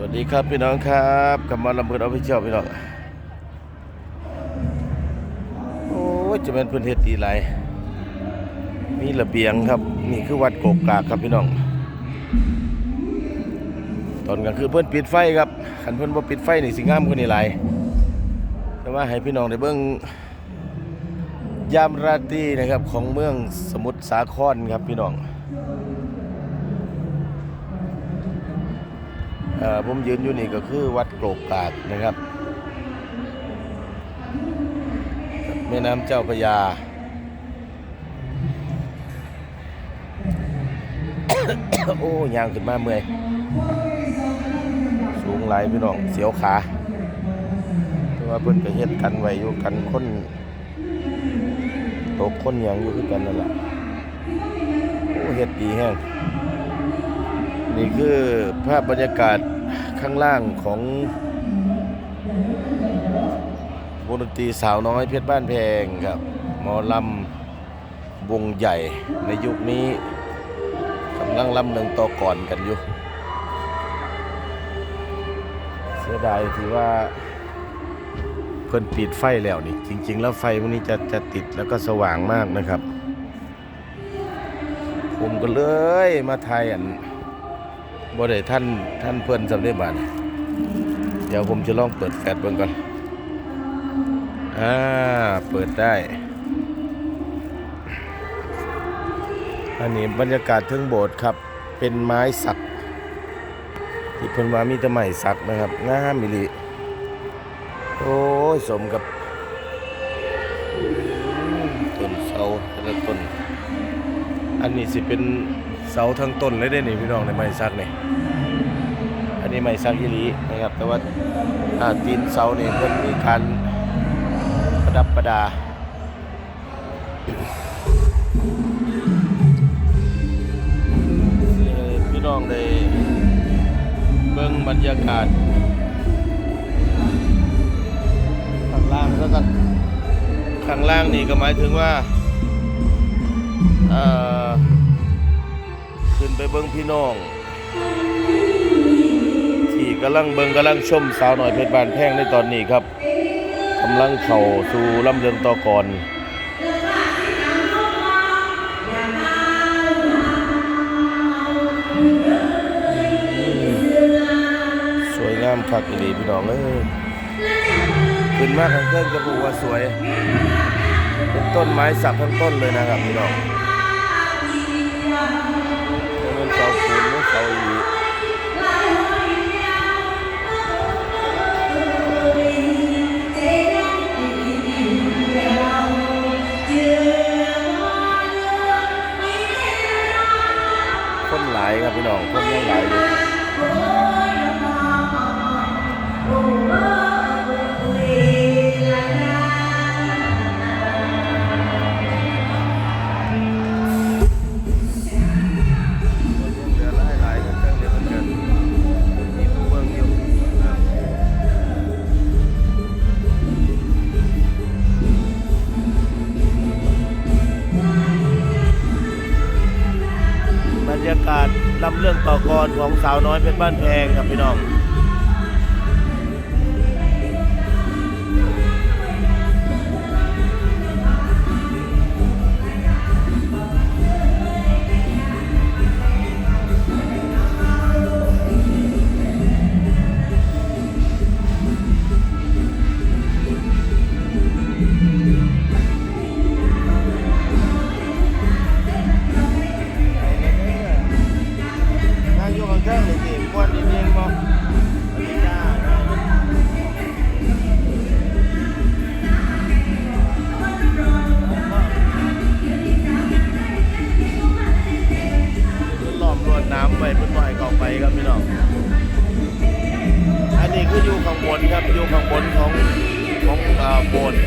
วัสดีครับพี่น้องครับกลับมาลำเพินเอาไปเที่ยวพี่น้องโอ้จะเป็นพื้นเทศดีไรมีระเบียงครับ นี่คือวัดโกกกากครับพี่น้อง ตอนกลางคือเพื่อนปิดไฟครับขันเพื่อนบ่ปิดไฟนี่สิงามกว่านี้หลายแต่ว่าให้พี่น้องได้เบิ่งยามราตรีนะครับของเมืองสมุทรสาครครับพี่น้อง เอ่อ ผมยืนอยู่นี่ก็คือวัดโกรกกากนะครับแม่น้ำเจ้าพระยา โอ้ยางขึ้นมาเมื่อย สูงหลพี่น้อง เสียวขาแต่ว่าเพิ่นก็เฮ็ดกันไว้อยู่กันคนตกคนยังอยู่คือกันนั่นแหละโอ้เฮ็ดดีแฮงนี่คือภาพบรรยากาศ ข้างล่างของวงดนตรีสาวน้อยเพชรบ้านแพงครับหมอลำวงใหญ่ในยุคนี้กำลังลำเนืองต่อก่อนกันอยู่ เสียดายที่ว่าเพิ่นปิดไฟแล้วนี่ จริง ๆ แล้วไฟพวกนี้จะจะติดแล้วก็สว่างมากนะครับ ผมก็เลยมาไทยอัน บ่ได้ท่านท่านเพื่อนสำเร็จบานเดี๋ยวผมจะลองเปิดแฟลชเบิ่งก่อนอ่าเปิดได้ อันนี้บรรยากาศเทึงโบสถ์ครับ เป็นไม้สักที่เพิ่นว่ามีแต่ไม้สักนะครับงามมิลิโอ้ยสมกับต้นเสาแต่ละต้น อันนี้สิเป็นเสาทั้งต้นเลยได้นี่พี่น้องในไม้สักนี่ อันนี้ไม้สักยีรีนะครับ แต่ว่าอาตีนเสาเนี่เพิ่นมีการประดับประดาพี่น้องได้เบิ่งบรรยากาศข้างล่างแล้วกันข้างล่างนี่ก็หมายถึงว่าขึ้นไปเบิ้งพี่น้อง กำลังเบิงกำลังชมสาวหน่อยเพชรบานแพงในตอนนี้ครับกำลังเข้าสู่ลำเรืองต่อกรสวยงามคักอีหลีพี่น้องเอ้ยขึ้นมาข้างเครื่องจะบอกว่าสวย เป็นต้นไม้สักทั้งต้นเลยนะครับพี่น้องเป็นเสาปูนหรือเสาอี ครับพี่น้องคนยังหลาศลำเรื่องต่อกรของสาวน้อยเพชรบ้านแพงครับพี่น้อง ครับพี่น้อง อันนี้คืออยู่ข้างบนครับอยู่ข้างบนของของโบสถ์